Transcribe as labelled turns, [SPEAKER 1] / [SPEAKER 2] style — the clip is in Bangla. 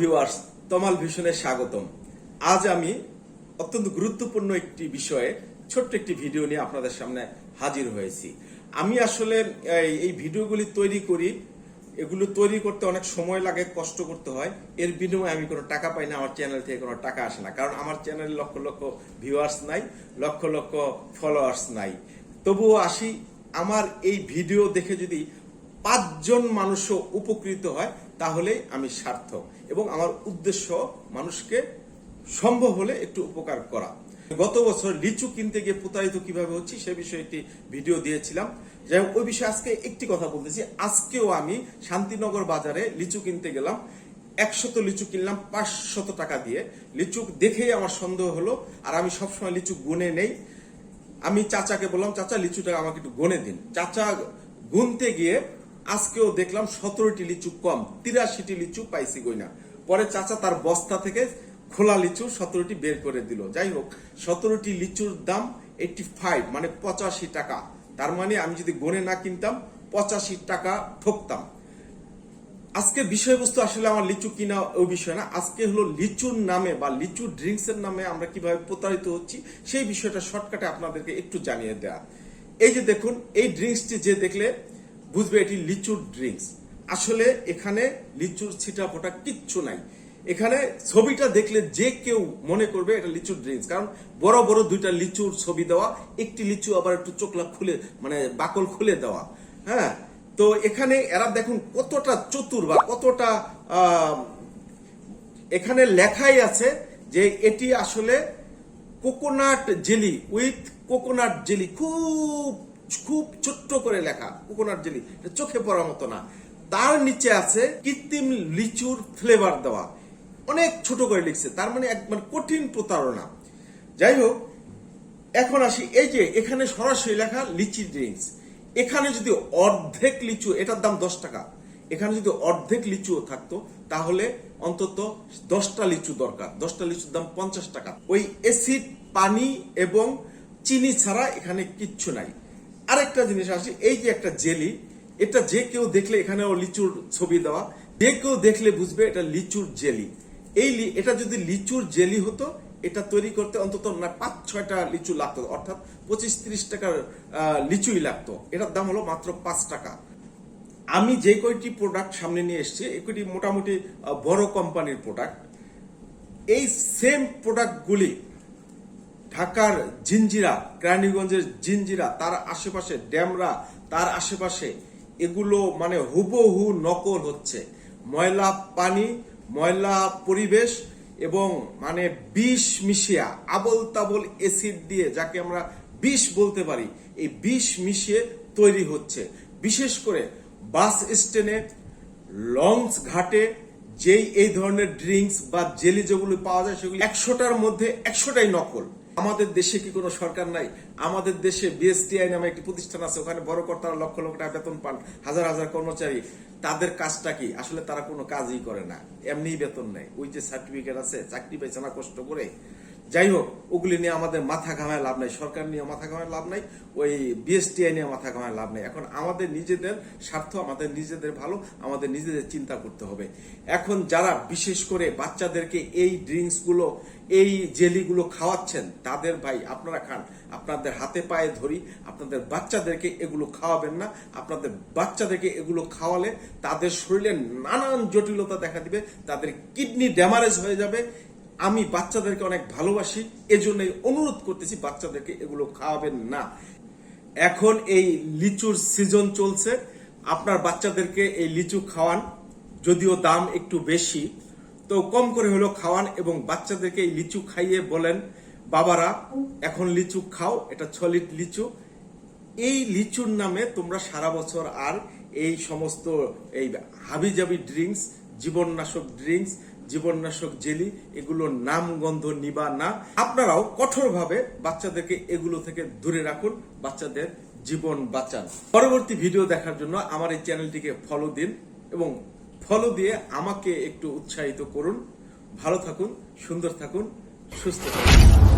[SPEAKER 1] ভিউয়ার্স, তমাল ভিশনে স্বাগতম। আজ আমি অত্যন্ত গুরুত্বপূর্ণ একটি বিষয়ে ছোট্ট একটি ভিডিও নিয়ে আপনাদের সামনে হাজির হয়েছি। আমি আসলে এই ভিডিওগুলি তৈরি করি, এগুলো তৈরি করতে অনেক সময় লাগে, কষ্ট করতে হয়। এর বিনিময়ে আমি কোনো টাকা পাই না, আমার চ্যানেল থেকে কোনো টাকা আসে না। কারণ আমার চ্যানেলে লক্ষ লক্ষ ভিউয়ার্স নাই, লক্ষ লক্ষ ফলোয়ার্স নাই। তবুও আসি, আমার এই ভিডিও দেখে যদি পাঁচজন মানুষও উপকৃত হয় তাহলে আমি সার্থক। এবং আমার উদ্দেশ্য মানুষকে সম্ভব হলে একটু উপকার করা। গত বছর লিচু কিনতে গিয়ে প্রতারিত কীভাবে হচ্ছে, সে বিষয়ে একটি ভিডিও দিয়েছিলাম। যাই ওই বিষয়ে আজকে একটি কথা বলতেছি। আজকেও আমি শান্তিনগর বাজারে লিচু কিনতে গেলাম। একশত লিচু কিনলাম পাঁচশত টাকা দিয়ে। লিচু দেখেই আমার সন্দেহ হলো, আর আমি সবসময় লিচু গুনে নেই। আমি চাচাকে বললাম, চাচা, লিচুটা আমাকে একটু গনে দিন। চাচা গুনতে গিয়ে আজকেও দেখলাম সতেরোটি লিচু কম, তিরাশিটি লিচু পাইছি গইনা পরে চাচা তার বস্তা থেকে খোলা লিচু সতেরোটি বের করে দিল। যাই হোক, সতেরোটি লিচুর দাম এইটটি ফাইভ মানে পঁচাশি টাকা। তার মানে আমি যদি গনে না কিনতাম, পঁচাশি টাকা ঠকতাম। আজকে বিষয়বস্তু আসলে আমার লিচু কিনা ওই বিষয় না। আজকে হলো লিচুর নামে বা লিচু ড্রিঙ্কস এর নামে আমরা কীভাবে প্রতারিত হচ্ছি, সেই বিষয়টা শর্টকাটে আপনাদেরকে একটু জানিয়ে দেওয়া এই যে দেখুন, এই ড্রিঙ্কসটি যে দেখলে বুঝবে এটি লিচুর ড্রিঙ্কস। আসলে এখানে লিচুর ছিটা ফোটা কিচ্ছু নাই। এখানে ছবিটা দেখলে যে কেউ মনে করবে এটা লিচুর ড্রিঙ্কস। কারণ বড় বড় দুইটা লিচুর ছবি দেওয়া, একটি লিচু আবার একটু চোখলা খুলে মানে বাকল খুলে দেওয়া। হ্যাঁ? তো এখানে এরা দেখুন কতটা চতুর বা কতটা এখানে লেখাই আছে যে এটি আসলে coconut jelly with coconut jelly খুব খুব ছোট্ট করে লেখা, কোকোনাট জেলি চোখে পড়ার মতো না। তার নিচে আছে কৃত্রিম লিচুর ফ্লেভার দেওয়া। অনেক ছোট করে লিখছে, তার মানে একবার কঠিন প্রতারণা। যাই হোক, এখন আসি, এই যে এখানে সরাসরি লেখা লিচি ড্রিঙ্কস এখানে যদি অর্ধেক লিচু, এটার দাম দশ টাকা। এখানে যদি অর্ধেক লিচুও থাকতো, তাহলে অন্তত দশটা লিচু দরকার। দশটা লিচুর দাম পঞ্চাশ টাকা। ওই এসিড পানি এবং চিনি ছাড়া এখানে কিচ্ছু নাই। আরেকটা জিনিস আসি, এই যে একটা জেলি, এটা যে কেউ দেখলে এখানেও লিচুর ছবি দেওয়া, যে কেউ দেখলে বুঝবে এটা লিচুর জেলি। এই এটা যদি লিচুর জেলি হতো, এটা তৈরি করতে অন্তত না পাঁচ, ছয়টা লিচু লাগতো, অর্থাৎ পঁচিশ, ত্রিশ টাকার লিচুই লাগতো। এটার দাম হলো মাত্র পাঁচ টাকা। আমি যে কয়টি প্রোডাক্ট সামনে নিয়ে এসেছি এগুলি মোটামুটি বড় কোম্পানির প্রোডাক্ট এই সেম প্রোডাক্টগুলি ঢাকার জিঞ্জিরা কেরানীগঞ্জের জিঞ্জিরা তার আশেপাশে ড্যামরা, তার আশেপাশে এগুলো মানে হুবহু নকল হচ্ছে। ময়লা পানি, ময়লা পরিবেশ এবং মানে বিষ মিশিয়া আবল তাবল এসিড দিয়ে যাকে আমরা বিষ বলতে পারি, এই বিষ মিশিয়ে তৈরি হচ্ছে। বিশেষ করে বাস স্ট্যান্ডে, লঞ্চ ঘাটে যেই, এই ধরনের ড্রিঙ্কস বা জেলি যেগুলো পাওয়া যায় সেগুলি একশোটার মধ্যে একশোটাই নকল। আমাদের দেশে কি কোনো সরকার নাই? আমাদের দেশে বিএসটিআই নামে একটি প্রতিষ্ঠান আছে, ওখানে বড় কর্তারা লক্ষ লক্ষ টাকা বেতন পান, হাজার হাজার কর্মচারী। তাদের কাজটা কি? আসলে তারা কোনো কাজই করে না, এমনিই বেতন নেয়। ওই যে সার্টিফিকেট আছে, চাকরি পাইছে না কষ্ট করে যাই হোক ওগুলি নিয়ে আমাদের মাথা ঘামায় লাভ নাই। সরকার নিয়ে মাথা ঘামায় লাভ নাই, ওই বিএসটিআই নিয়ে মাথা ঘামায় লাভ নাই। এখন আমাদের নিজেদের স্বার্থ, আমাদের নিজেদের ভালো, আমাদের নিজেদের চিন্তা করতে হবে। এখন যারা বিশেষ করে বাচ্চাদেরকে এই ড্রিঙ্কসগুলো এই জেলিগুলো খাওয়াচ্ছেন, তাদের ভাই আপনারা খান। আপনাদের হাতে পায়ে ধরি, আপনাদের বাচ্চাদেরকে এগুলো খাওয়াবেন না। আপনাদের বাচ্চাদেরকে এগুলো খাওয়ালে তাদের শরীরে নানান জটিলতা দেখা দিবে, তাদের কিডনি ড্যামারেজ হয়ে যাবে। আমি বাচ্চাদেরকে অনেক ভালোবাসি, এজন্যই অনুরোধ করতেছি বাচ্চাদেরকে এগুলো খাওয়াবেন না। এখন এই লিচুর সিজন চলছে, আপনার বাচ্চাদেরকে এই লিচু খাওয়ান, যদিও দাম একটু বেশি। তো কম করে হলেও খাওয়ান এবং বাচ্চাদেরকে এই লিচু খাইয়ে বলেন, বাবারা, এখন লিচু খাও, এটা ছলিট লিচু। এই লিচুর নামে তোমরা সারা বছর আর এই সমস্ত এই হাবিজাবি ড্রিঙ্কস জীবননাশক ড্রিঙ্কস জীবননাশক জেলি এগুলোর নাম, গন্ধ নিবা না। আপনারাও কঠোরভাবে বাচ্চাদেরকে এগুলো থেকে দূরে রাখুন, বাচ্চাদের জীবন বাঁচান। পরবর্তী ভিডিও দেখার জন্য আমার এই চ্যানেলটিকে ফলো দিন এবং ফলো দিয়ে আমাকে একটু উৎসাহিত করুন। ভালো থাকুন, সুন্দর থাকুন, সুস্থ থাকুন।